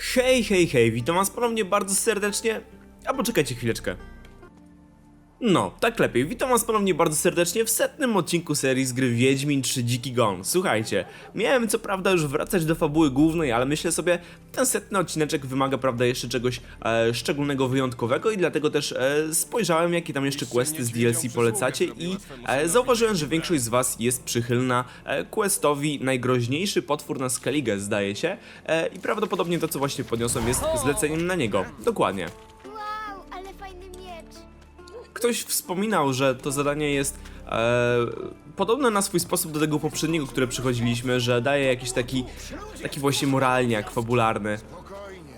Hej, hej, hej, witam was ponownie bardzo serdecznie. A poczekajcie chwileczkę. No, tak lepiej. Witam was ponownie bardzo serdecznie w setnym odcinku serii z gry Wiedźmin 3 Dziki Gon. Słuchajcie, miałem co prawda już wracać do fabuły głównej, ale myślę sobie, ten setny odcineczek wymaga prawda jeszcze czegoś e, szczególnego, wyjątkowego i dlatego też e, spojrzałem jakie tam jeszcze questy z DLC polecacie i e, zauważyłem, że większość z was jest przychylna e, questowi najgroźniejszy potwór na Skellige zdaje się e, i prawdopodobnie to co właśnie podniosłem jest zleceniem na niego. Dokładnie. Ktoś wspominał, że to zadanie jest e, podobne na swój sposób do tego poprzedniego, które przechodziliśmy, że daje jakiś taki, taki właśnie moralniak fabularny,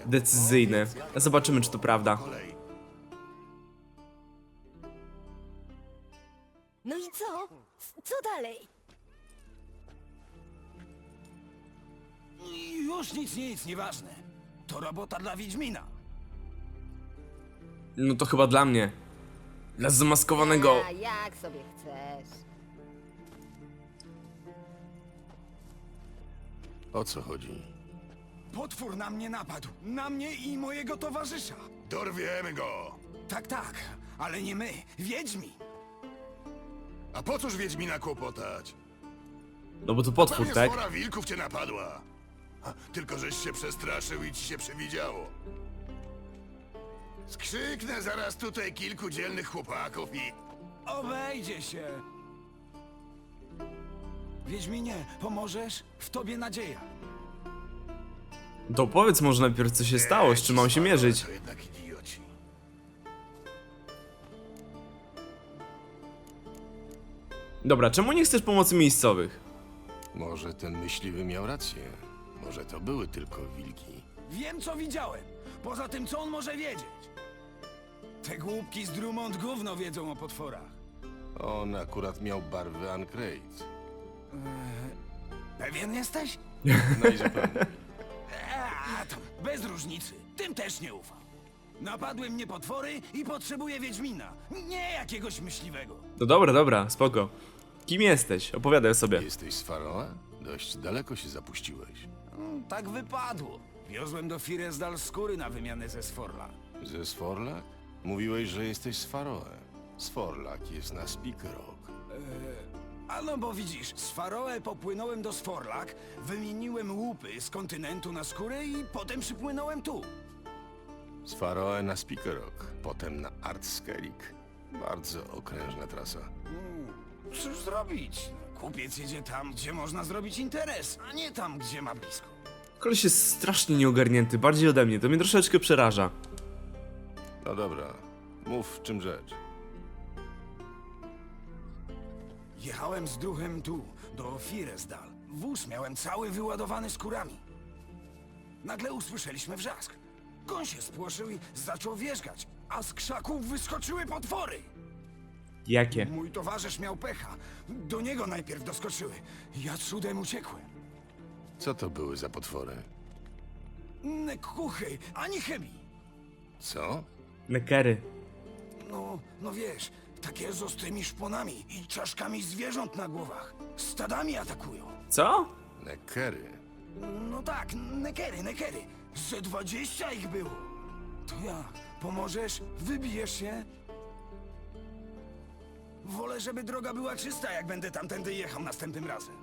decyzyjny. Zobaczymy, czy to prawda. No i co? Co dalej? Już nic, nic, nieważne. To robota dla Wiedźmina. No to chyba dla mnie. Dla zamaskowanego. A jak sobie chcesz? O co chodzi? Potwór na mnie napadł. Na mnie i mojego towarzysza. Dorwiemy go! Tak, tak, ale nie my. Wiedźmi. A po cóż Wiedźmina kłopotać? No bo to potwór, Pewnie tak? spora wilków cię napadła. Ha, Tylko żeś się przestraszył i ci się przewidziało. Skrzyknę zaraz tutaj kilku dzielnych chłopaków i... Obejdzie się. Wiedźminie, pomożesz? W tobie nadzieja. To powiedz może najpierw, co się stało, z czym mam się mierzyć. To jednak idioci. Dobra, czemu nie chcesz pomocy miejscowych? Może ten myśliwy miał rację. Może to były tylko wilki. Wiem, co widziałem. Poza tym, co on może wiedzieć. Te głupki z Drummond gówno wiedzą o potworach. On akurat miał barwy Ancrate. Pewien jesteś? No i zupełnie. A, tam, bez różnicy. Tym też nie ufam. Napadły mnie potwory i potrzebuję Wiedźmina. Nie jakiegoś myśliwego. No dobra, dobra, spoko. Kim jesteś? Opowiadaj sobie. Jesteś z Faroe? Dość daleko się zapuściłeś. Mm, Tak wypadło. Wiozłem do Firezdal skóry na wymianę ze Sforla. Ze Sforlak? Mówiłeś, że jesteś z Faroe. Sforlak jest na Speak Rock. A no bo widzisz, z Faroe popłynąłem do Sforlak, wymieniłem łupy z kontynentu na skórę i potem przypłynąłem tu. Z Faroe na Speak Rock, potem na Artskelik. Bardzo okrężna trasa. Cóż zrobić? Kupiec jedzie tam, gdzie można zrobić interes, a nie tam, gdzie ma blisko. Koleś jest strasznie nieogarnięty, bardziej ode mnie, to mnie troszeczkę przeraża. No dobra, mów w czym rzecz. Jechałem z duchem tu, do Firezdal. Wóz miałem cały wyładowany skórami. Nagle usłyszeliśmy wrzask. Koń się spłoszył i zaczął wierzgać, a z krzaków wyskoczyły potwory. Jakie? Mój towarzysz miał pecha. Do niego najpierw doskoczyły. Ja cudem uciekłem. Co to były za potwory? Ne kuchy, ani chemii. Co? Nekery. No, no wiesz, takie z ostrymi szponami i czaszkami zwierząt na głowach. Stadami atakują. Co? Nekery. No tak, nekery, nekery. Ze dwadzieścia ich było. To ja. Pomożesz? Wybijesz się? Wolę, żeby droga była czysta, jak będę tamtędy jechał następnym razem.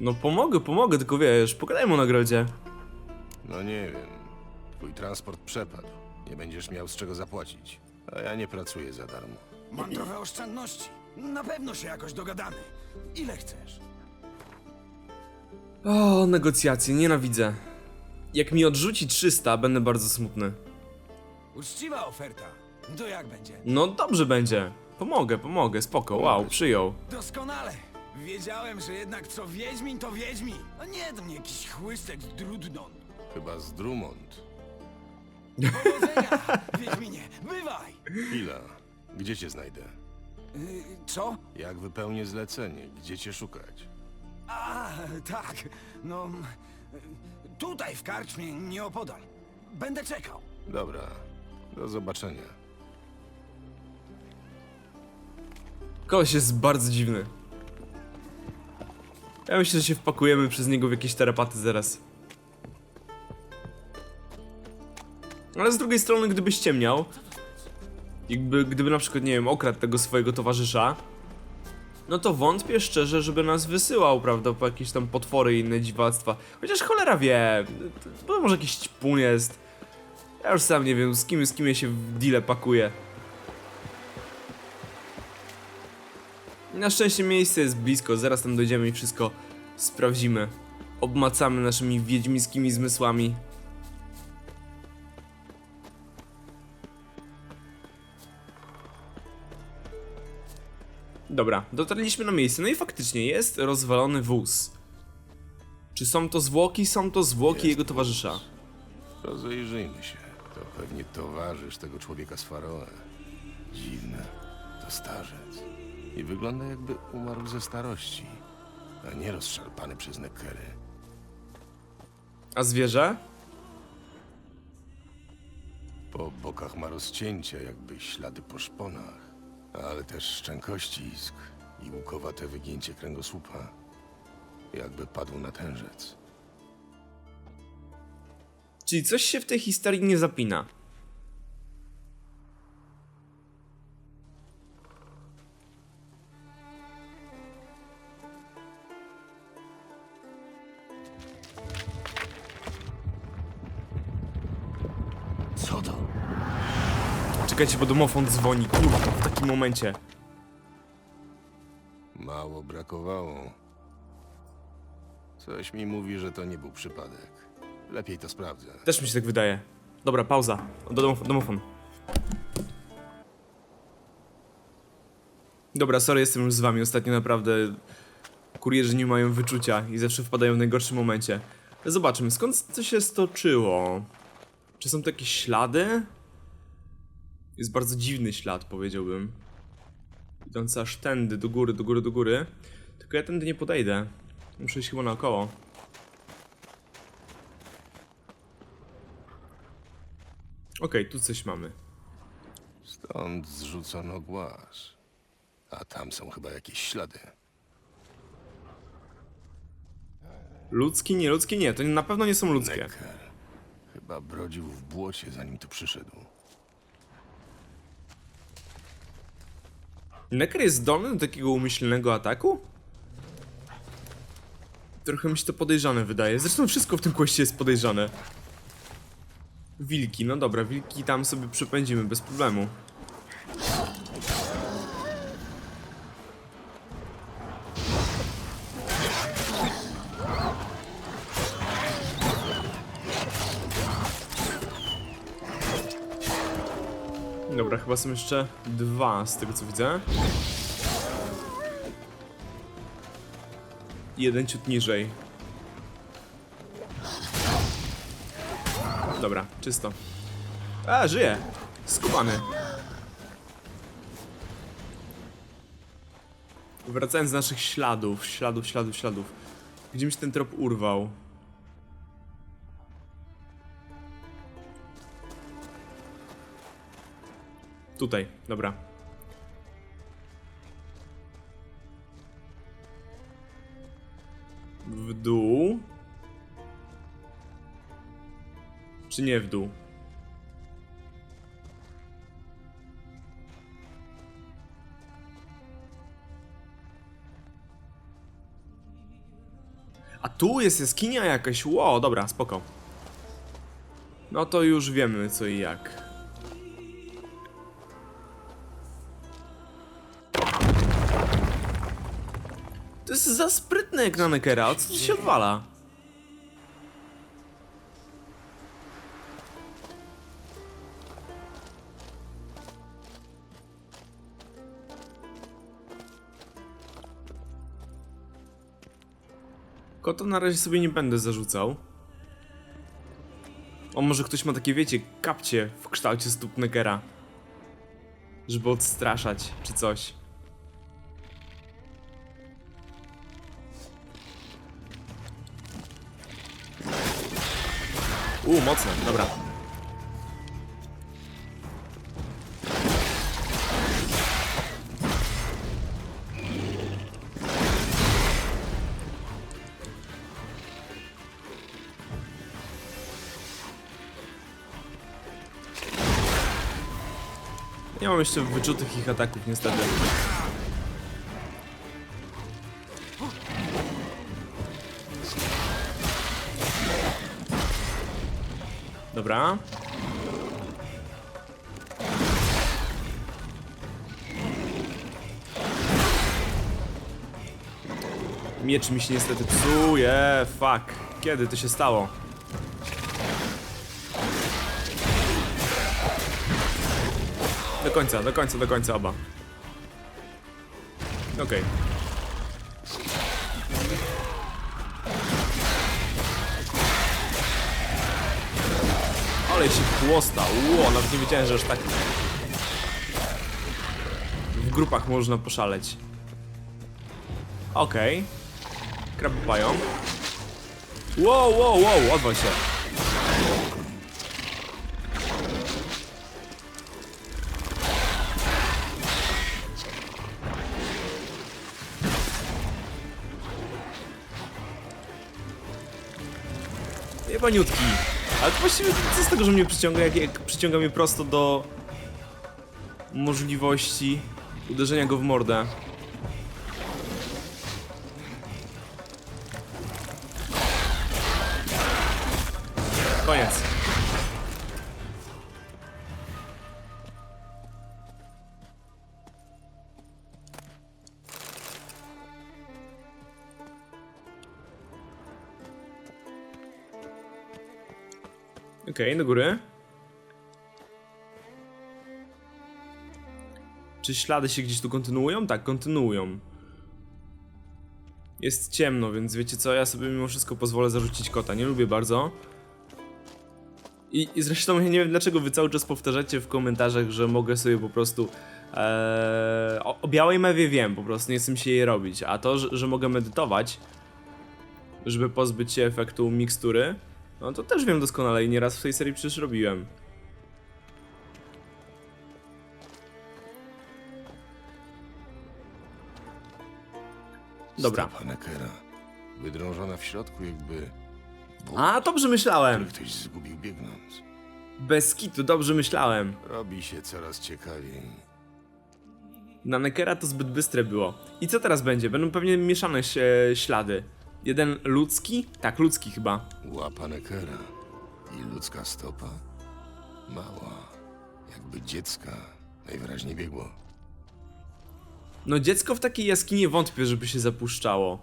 No pomogę, pomogę, tylko wiesz, pogadajmy o nagrodzie. No nie wiem. Twój transport przepadł. Nie będziesz miał z czego zapłacić. A ja nie pracuję za darmo. Mam trochę oszczędności. Na pewno się jakoś dogadamy. Ile chcesz? O, negocjacje, nienawidzę. Jak mi odrzuci 300, będę bardzo smutny. Uczciwa oferta. To jak będzie? No dobrze będzie. Pomogę, pomogę, spoko, wow, przyjął. Doskonale. Wiedziałem, że jednak co Wiedźmin, to Wiedźmin. A nie do mnie jakiś chłystek z Drudnon. Chyba z Drummond. Powodzenia, Wiedźminie. Bywaj. Chwila. Gdzie cię znajdę? Yy, co? Jak wypełnię zlecenie? Gdzie cię szukać? A, tak. No, tutaj w karczmie, nieopodal. Będę czekał. Dobra. Do zobaczenia. Koleś jest bardzo dziwny. Ja myślę, że się wpakujemy przez niego w jakieś tarapaty zaraz. Ale z drugiej strony, gdybyś ściemniał, jakby, gdyby na przykład, nie wiem, okradł tego swojego towarzysza, no to wątpię szczerze, żeby nas wysyłał, prawda, po jakieś tam potwory i inne dziwactwa. Chociaż cholera wie, to może jakiś ćpun jest. Ja już sam nie wiem, z kim, z kim ja się w deale pakuję. Na szczęście miejsce jest blisko, zaraz tam dojdziemy i wszystko sprawdzimy. Obmacamy naszymi wiedźmińskimi zmysłami. Dobra, dotarliśmy na miejsce, no i faktycznie jest rozwalony wóz. Czy są to zwłoki? Są to zwłoki jego towarzysza. Rozejrzyjmy się. To pewnie towarzysz tego człowieka z Faroe. Dziwne. To starzec. I wygląda jakby umarł ze starości, a nie rozszarpany przez Neckery. A zwierzę? Po bokach ma rozcięcia, jakby ślady po szponach, ale też szczękościsk i łukowate wygięcie kręgosłupa. Jakby padł na tężec. Czyli coś się w tej historii nie zapina. Czekajcie, bo domofon dzwoni, kurwa, w takim momencie. Mało brakowało. Coś mi mówi, że to nie był przypadek. Lepiej to sprawdzę. Też mi się tak wydaje. Dobra, pauza. Do domof domofon. Dobra, sorry, jestem już z wami. Ostatnio naprawdę kurierzy nie mają wyczucia i zawsze wpadają w najgorszym momencie. Zobaczmy, skąd to się stoczyło? Czy są to jakieś ślady? Jest bardzo dziwny ślad, powiedziałbym. Idący aż tędy, do góry, do góry, do góry. Tylko ja tędy nie podejdę. Muszę iść chyba naokoło. Okej, tu coś mamy. Stąd zrzucono głaz. A tam są chyba jakieś ślady. Ludzki, nie ludzki, nie, to na pewno nie są ludzkie. Necker. Chyba brodził w błocie, zanim tu przyszedł. Necker jest zdolny do takiego umyślnego ataku? Trochę mi się to podejrzane wydaje. Zresztą wszystko w tym kwestii jest podejrzane. Wilki, no dobra, wilki tam sobie przepędzimy bez problemu. Chyba są jeszcze dwa z tego co widzę. Jeden ciut niżej. Dobra, czysto. A, żyje! Skubany. Wracając z naszych śladów, śladów, śladów, śladów. Gdzie mi się ten trop urwał? Tutaj, dobra. W dół. Czy nie w dół? A tu jest jaskinia jakaś. Ło, dobra, spoko. No to już wiemy co i jak. Jest za sprytne jak na Neckera, o co tu się odwala? Kota na razie sobie nie będę zarzucał. O, może ktoś ma takie, wiecie, kapcie w kształcie stóp Neckera. Żeby odstraszać, czy coś. U, mocne, dobra. Nie mam jeszcze wyczutych ich ataków niestety. Dobra. Miecz mi się niestety psuje, fuck. Kiedy to się stało? Do końca, do końca, do końca oba. Okej. Ale się chłosta, ło, nawet nie wiedziałem, że aż tak... W grupach można poszaleć. Okej. Kraby pają. Wow, wow, wow, odwal się. Jebaniutki. Ale to właściwie co z tego, że mnie przyciąga, jak, jak przyciąga mnie prosto do możliwości uderzenia go w mordę. Okej, do góry. Czy ślady się gdzieś tu kontynuują? Tak, kontynuują. Jest ciemno, więc wiecie co, ja sobie mimo wszystko pozwolę zarzucić kota. Nie lubię bardzo. I, I zresztą ja nie wiem dlaczego wy cały czas powtarzacie w komentarzach, że mogę sobie po prostu. Eee, o, o białej mewie wiem, po prostu nie chcę się jej robić. A to, że, że mogę medytować, żeby pozbyć się efektu mikstury, no to też wiem doskonale i nieraz w tej serii przecież robiłem. Dobra. Stopa Neckera. Wydrążona w środku, jakby A, dobrze myślałem! ktoś zgubił biegnąc. Bez kitu, dobrze myślałem. Robi się coraz ciekawiej. Na Neckera to zbyt bystre było. I co teraz będzie? Będą pewnie mieszane się ślady. Jeden ludzki? Tak, ludzki chyba. Łapa Neckera i ludzka stopa. Mała, jakby dziecka. Najwyraźniej biegło. No dziecko w takiej jaskini wątpię, żeby się zapuszczało.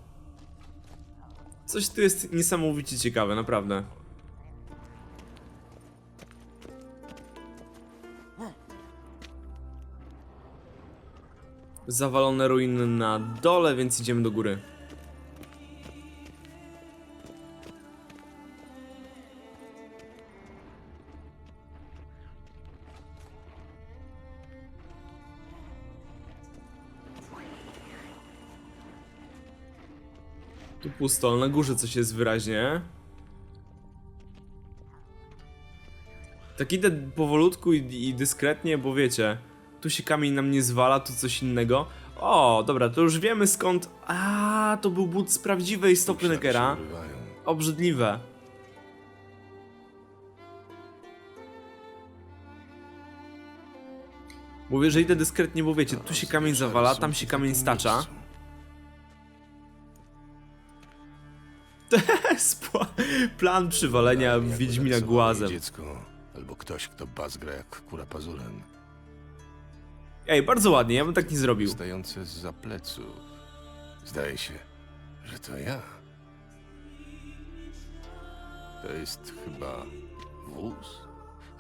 Coś tu jest niesamowicie ciekawe, naprawdę. Zawalone ruiny na dole, więc idziemy do góry. Pusto, na górze coś jest wyraźnie. Tak idę powolutku i, i dyskretnie, bo wiecie, tu się kamień na mnie zwala, tu coś innego. O, dobra, to już wiemy skąd... A, to był but z prawdziwej stopy Neckera. Obrzydliwe. Mówię, że idę dyskretnie, bo wiecie, tu się kamień zawala, tam się kamień stacza. Plan przywalenia Jakby Wiedźmina tak głazem. dziecko, albo ktoś, kto bazgra jak kura pazurem. Ej, bardzo ładnie, ja bym tak nie zrobił. Stające z pleców. Zdaje się, że to ja. To jest chyba wóz,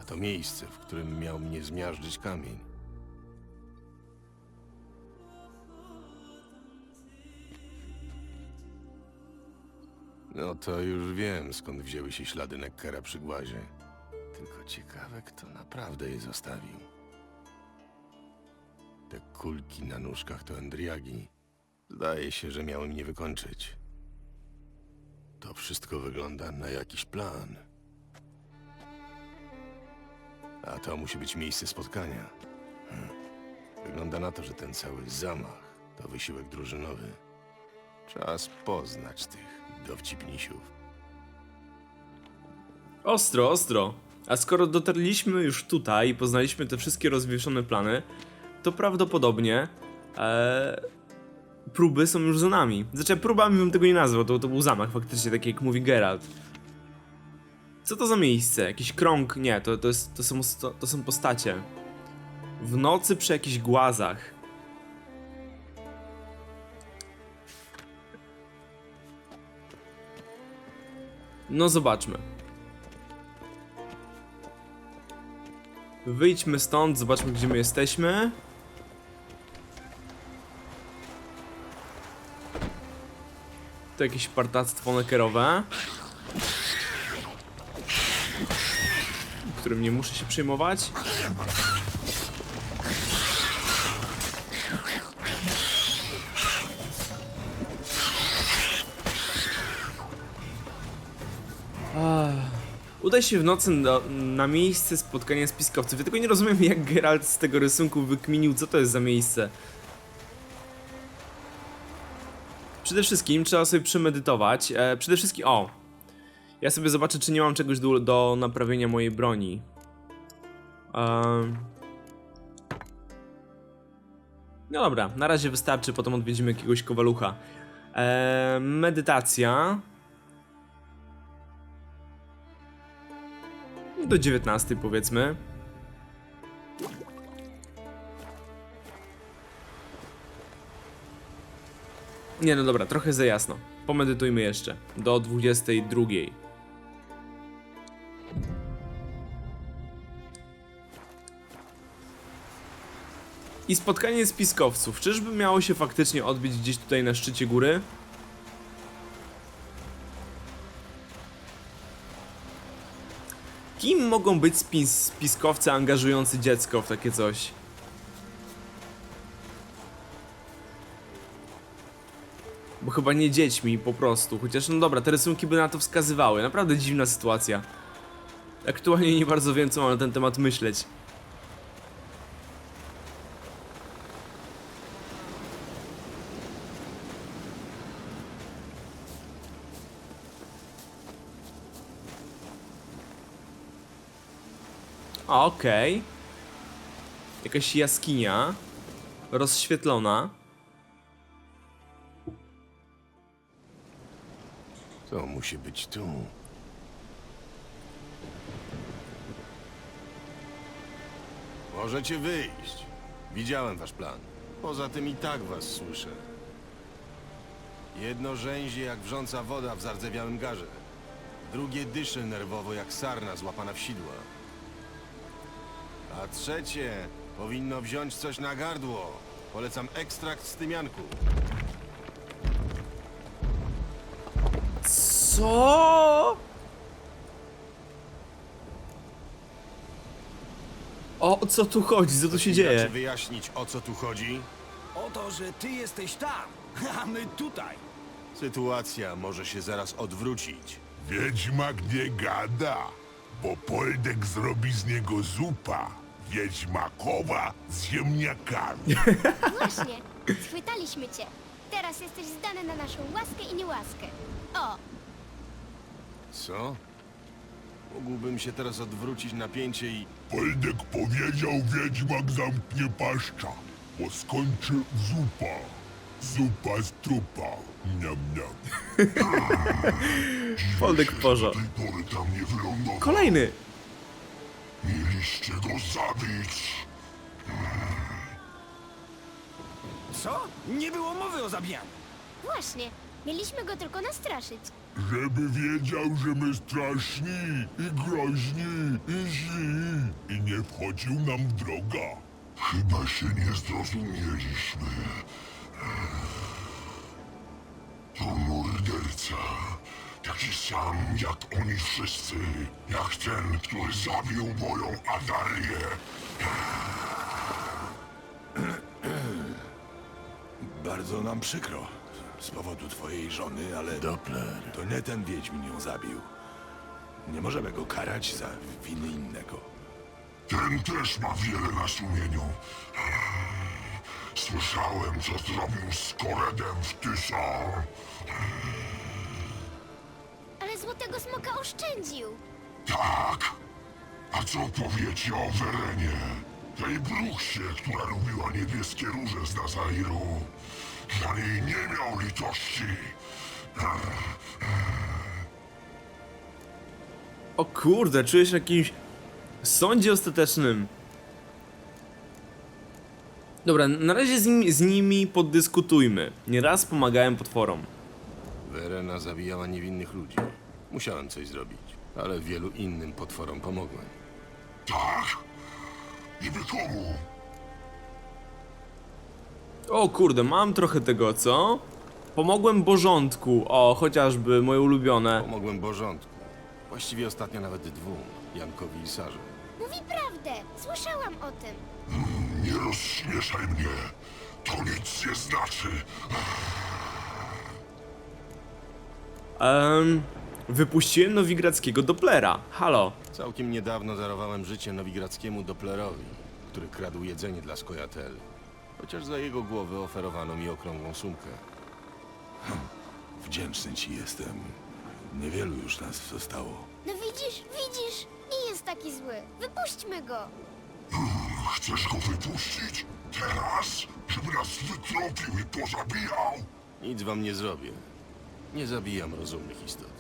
a to miejsce, w którym miał mnie zmiażdżyć kamień. No to już wiem, skąd wzięły się ślady Neckera przy głazie. Tylko ciekawe, kto naprawdę je zostawił. Te kulki na nóżkach to Endriagi. Zdaje się, że miały mnie wykończyć. To wszystko wygląda na jakiś plan. A to musi być miejsce spotkania. Hm. Wygląda na to, że ten cały zamach to wysiłek drużynowy. Czas poznać tych dowcipnisiów. Ostro, ostro. A skoro dotarliśmy już tutaj i poznaliśmy te wszystkie rozwieszone plany, to prawdopodobnie e, próby są już za nami. Znaczy, próbami bym tego nie nazwał, to, to był zamach faktycznie, taki jak mówi Geralt. Co to za miejsce? Jakiś krąg? Nie, to, to, jest, to, są, to, to są postacie. W nocy przy jakichś głazach. No zobaczmy. Wyjdźmy stąd, zobaczmy gdzie my jesteśmy. To jakieś partactwo nekerowe. Którym nie muszę się przejmować. Udaj się w nocy do, na miejsce spotkania spiskowców. Ja tylko nie rozumiem, jak Geralt z tego rysunku wykminił, co to jest za miejsce. Przede wszystkim trzeba sobie przemedytować. E, przede wszystkim, o! Ja sobie zobaczę, czy nie mam czegoś do, do naprawienia mojej broni. No dobra, na razie wystarczy, potem odwiedzimy jakiegoś kowalucha. E, medytacja. Do 19 powiedzmy. Nie no dobra, trochę za jasno. Pomedytujmy jeszcze. Do 22. I spotkanie spiskowców. Czyżby miało się faktycznie odbyć gdzieś tutaj na szczycie góry? Kim mogą być spis spiskowcy angażujący dziecko w takie coś? Bo chyba nie dziećmi po prostu, chociaż no dobra, te rysunki by na to wskazywały. Naprawdę dziwna sytuacja. Aktualnie nie bardzo wiem, co mam na ten temat myśleć. Okej. Jakaś jaskinia. Rozświetlona. To musi być tu. Możecie wyjść. Widziałem wasz plan. Poza tym i tak was słyszę. Jedno rzęzie jak wrząca woda w zardzewiałym garze. Drugie dyszy nerwowo jak sarna złapana w sidła. A trzecie powinno wziąć coś na gardło. Polecam ekstrakt z tymianku. Co? O co tu chodzi? Co tu się dzieje? ci wyjaśnić o co tu chodzi? O to, że ty jesteś tam, a my tutaj. Sytuacja może się zaraz odwrócić. Wiedźmak nie gada, bo Poldek zrobi z niego zupa. Wiedźmakowa z ziemniakami. Właśnie, schwytaliśmy cię. Teraz jesteś zdany na naszą łaskę i niełaskę. O, Co? Mógłbym się teraz odwrócić napięcie i... Poldek powiedział, Wiedźmak zamknie paszcza, bo skończy zupa. Zupa z trupa. Do tej pory tam nie wylądował. Kolejny. Mieliście go zabić. Co? Nie było mowy o zabijaniu. właśnie, mieliśmy go tylko nastraszyć. Żeby wiedział, że my straszni i groźni i źli i nie wchodził nam w droga. Chyba się nie zrozumieliśmy. To morderca. Taki sam jak oni wszyscy. Jak ten, który zabił moją Adarię. Bardzo nam przykro z powodu twojej żony, ale Doppler. to nie ten Wiedźmin ją zabił. Nie możemy go karać za winy innego. Ten też ma wiele na sumieniu. Słyszałem, co zrobił z Koredem w Tysa. Złotego smoka oszczędził. Tak, A co powiecie o Werenie? Tej bruchsie, która lubiła niebieskie róże z Nazairu. Dla niej nie miał litości. O kurde, czuję się na jakimś sądzie ostatecznym. Dobra, na razie z, nim, z nimi podyskutujmy. Nieraz pomagałem potworom. Verena zabijała niewinnych ludzi. Musiałem coś zrobić, ale wielu innym potworom pomogłem. Tak? Niby komu? O kurde, mam trochę tego, co? Pomogłem Bożątku, o, chociażby moje ulubione. Pomogłem Bożątku. Właściwie ostatnio nawet dwóm, Jankowi i Sarze. Mówi prawdę. Słyszałam o tym. Nie rozśmieszaj mnie. To nic nie znaczy. Ehm, wypuściłem nowigradzkiego Dopplera. Halo. Całkiem niedawno darowałem życie nowigradzkiemu Dopplerowi, który kradł jedzenie dla Skojatel. Chociaż za jego głowę oferowano mi okrągłą sumkę. Wdzięczny ci jestem. Niewielu już nas zostało. No widzisz, widzisz? Nie jest taki zły. Wypuśćmy go. Chcesz go wypuścić? Teraz? Żeby nas wytropił i pozabijał? Nic wam nie zrobię. Nie zabijam rozumnych istot.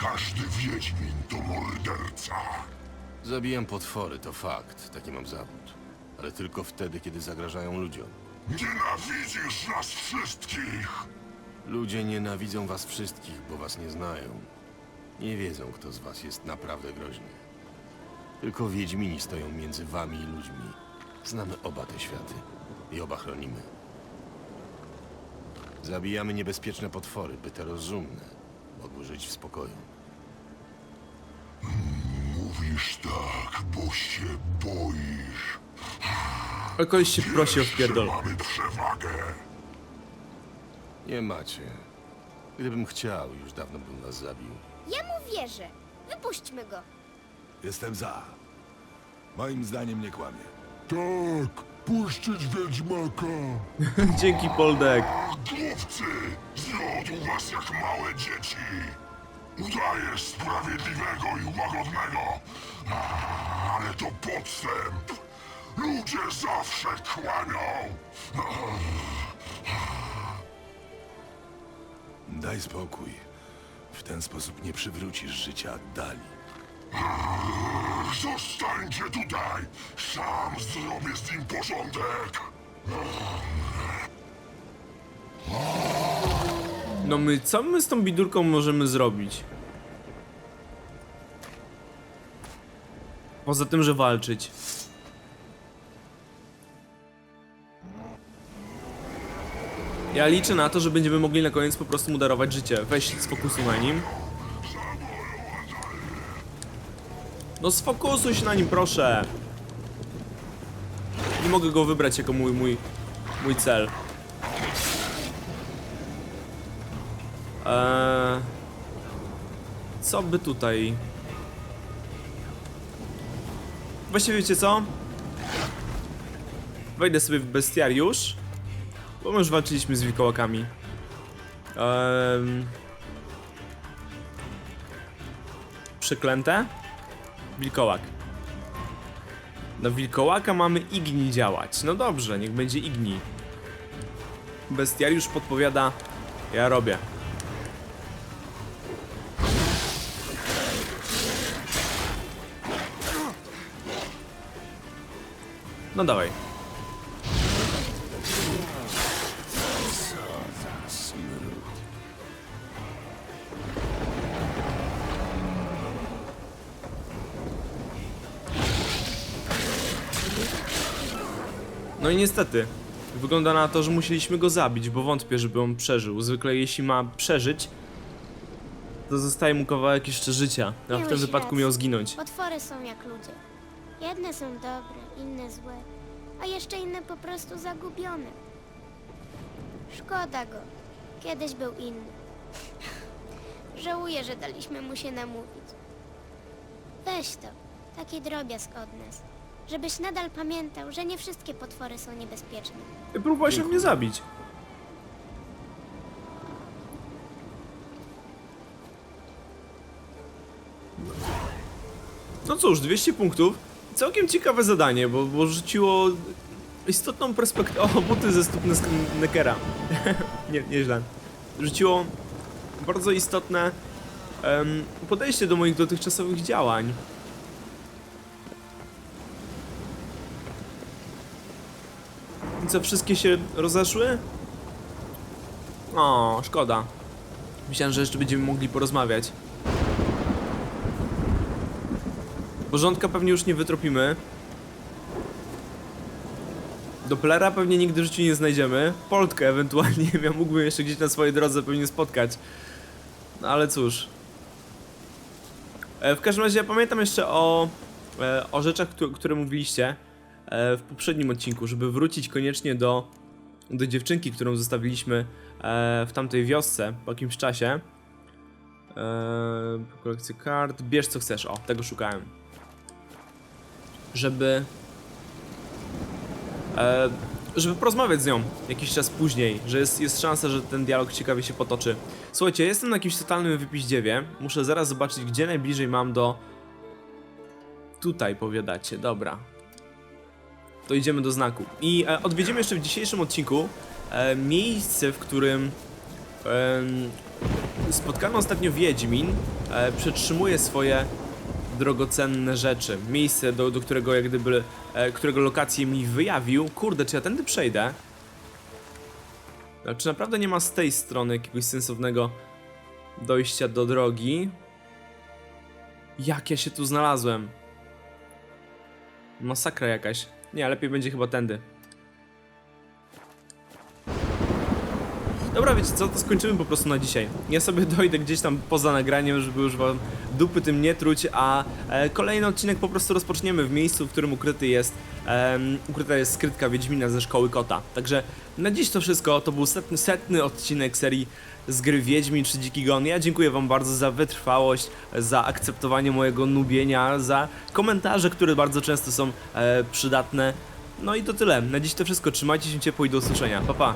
Każdy wiedźmin to morderca. Zabijam potwory, to fakt. Taki mam zawód. Ale tylko wtedy, kiedy zagrażają ludziom. Nienawidzisz nas wszystkich. Ludzie nienawidzą was wszystkich, bo was nie znają. Nie wiedzą, kto z was jest naprawdę groźny. Tylko wiedźmini stoją między wami i ludźmi. Znamy oba te światy i oba chronimy. Zabijamy niebezpieczne potwory, by te rozumne mogły żyć w spokoju. Mówisz tak, bo się boisz. Ale koleś się prosi o wpierdol. Mamy przewagę. Nie macie. Gdybym chciał, już dawno bym was zabił. Ja mu wierzę. Wypuśćmy go. Jestem za. Moim zdaniem nie kłamie. Tak, puścić wiedźmaka. Dzięki Poldek. Głupcy, zjadł was jak małe dzieci. Udajesz sprawiedliwego i łagodnego, ale to podstęp. Ludzie zawsze kłamią. Daj spokój. W ten sposób nie przywrócisz życia Dali. Zostańcie tutaj, sam zrobię z nim porządek. No my, co my z tą bidulką możemy zrobić? Poza tym, że walczyć. Ja liczę na to, że będziemy mogli na koniec po prostu mu darować życie. Weź sfokusuj na nim. No sfokusuj się na nim, proszę. Nie mogę go wybrać jako mój, mój, mój cel. Eee, co by tutaj? Właściwie wiecie co? Wejdę sobie w bestiariusz. Bo my już walczyliśmy z wilkołakami. Eee, przeklęte? Wilkołak. Na wilkołaka mamy igni działać. No dobrze, niech będzie igni. Bestiariusz podpowiada. Ja robię. No dawaj. No i niestety, wygląda na to, że musieliśmy go zabić, bo wątpię, żeby on przeżył. Zwykle jeśli ma przeżyć, to zostaje mu kawałek jeszcze życia, a w tym Miałeś wypadku rację. miał zginąć. Potwory są jak ludzie. Jedne są dobre, inne złe, a jeszcze inne po prostu zagubione. Szkoda go. Kiedyś był inny. Żałuję, że daliśmy mu się namówić. Weź to, taki drobiazg od nas. Żebyś nadal pamiętał, że nie wszystkie potwory są niebezpieczne. Próbowałeś mnie zabić. No cóż, 200 punktów. Całkiem ciekawe zadanie, bo, bo rzuciło istotną perspektywę. O, buty ze stóp Neckera. nie, nieźle. Rzuciło bardzo istotne em, podejście do moich dotychczasowych działań. I co, wszystkie się rozeszły? O, szkoda. Myślałem, że jeszcze będziemy mogli porozmawiać. Porządka pewnie już nie wytropimy. Dopplera pewnie nigdy w życiu nie znajdziemy. Poltkę ewentualnie ja mógłbym jeszcze gdzieś na swojej drodze pewnie spotkać. No ale cóż. E, w każdym razie ja pamiętam jeszcze o, e, o rzeczach, które, mówiliście e, w poprzednim odcinku, żeby wrócić koniecznie do, do dziewczynki, którą zostawiliśmy w tamtej wiosce po jakimś czasie. Kolekcję kart. Bierz co chcesz. O, tego szukałem. Żeby. E, żeby porozmawiać z nią jakiś czas później, że jest, jest szansa, że ten dialog ciekawie się potoczy. Słuchajcie, jestem na jakimś totalnym wypiździewie. Muszę zaraz zobaczyć, gdzie najbliżej mam do. Tutaj powiadacie, dobra. To idziemy do znaku. I e, odwiedzimy jeszcze w dzisiejszym odcinku e, miejsce, w którym spotkany ostatnio Wiedźmin e, przetrzymuje swoje drogocenne rzeczy. Miejsce, do, do którego jak gdyby, e, którego lokację mi wyjawił. Kurde, czy ja tędy przejdę? A Czy naprawdę nie ma z tej strony jakiegoś sensownego dojścia do drogi? Jak ja się tu znalazłem? Masakra jakaś. Nie, lepiej będzie chyba tędy. Dobra, wiecie co, to skończymy po prostu na dzisiaj. Ja sobie dojdę gdzieś tam poza nagraniem, żeby już wam dupy tym nie truć, a e, kolejny odcinek po prostu rozpoczniemy w miejscu, w którym ukryty jest, em, ukryta jest skrytka Wiedźmina ze Szkoły Kota. Także na dziś to wszystko, to był setny, setny odcinek serii z gry Wiedźmin czy Dziki Gon. Ja dziękuję wam bardzo za wytrwałość, za akceptowanie mojego nubienia, za komentarze, które bardzo często są e, przydatne. No i to tyle. Na dziś to wszystko. Trzymajcie się ciepło i do usłyszenia. Pa pa.